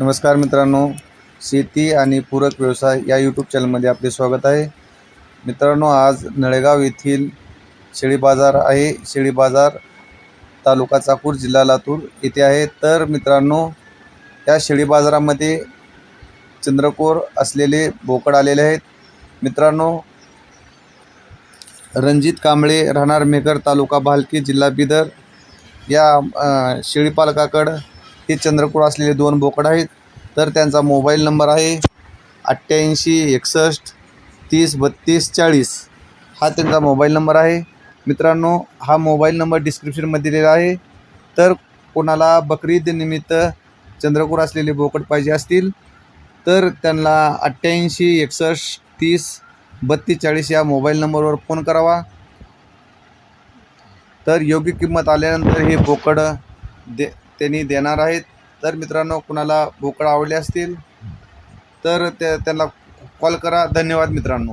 नमस्कार मित्रांनो शेती आणि पूरक व्यवसाय या यूट्यूब चॅनलमध्ये आपले स्वागत आहे. मित्रांनो आज नळेगाव येथील शेळी बाजार आहे. शेळी बाजार तालुका चाकूर जिल्हा लातूर येथे आहे. तर मित्रांनो या शेळी बाजारामध्ये चंद्रकोर असलेले बोकड आलेले आहेत. मित्रांनो रणजित कांबळे राहणार मेघर तालुका भालकी जिल्हा बिदर या शेळीपालकाकडं हे चंद्रकोर असलेले दोन बोकड आहेत. तर त्यांचा मोबाईल नंबर आहे अठ्ठ्याऐंशी एकसष्ट तीस बत्तीस चाळीस. हा त्यांचा मोबाईल नंबर आहे. मित्रांनो हा मोबाईल नंबर डिस्क्रिप्शनमध्ये दिलेला आहे. तर कोणाला बकरीदनिमित्त ईदनिमित्त चंद्रकोर असलेले बोकड पाहिजे असतील तर त्यांना अठ्ठ्याऐंशी एकसष्ट तीस बत्तीस चाळीस या मोबाईल नंबरवर फोन करावा. तर योग्य किंमत आल्यानंतर हे बोकड दे त्यांनी देणार आहेत. तर मित्रांनो कुणाला भोकळा आवडले असतील तर त्या त्यांना कॉल करा. धन्यवाद मित्रांनो.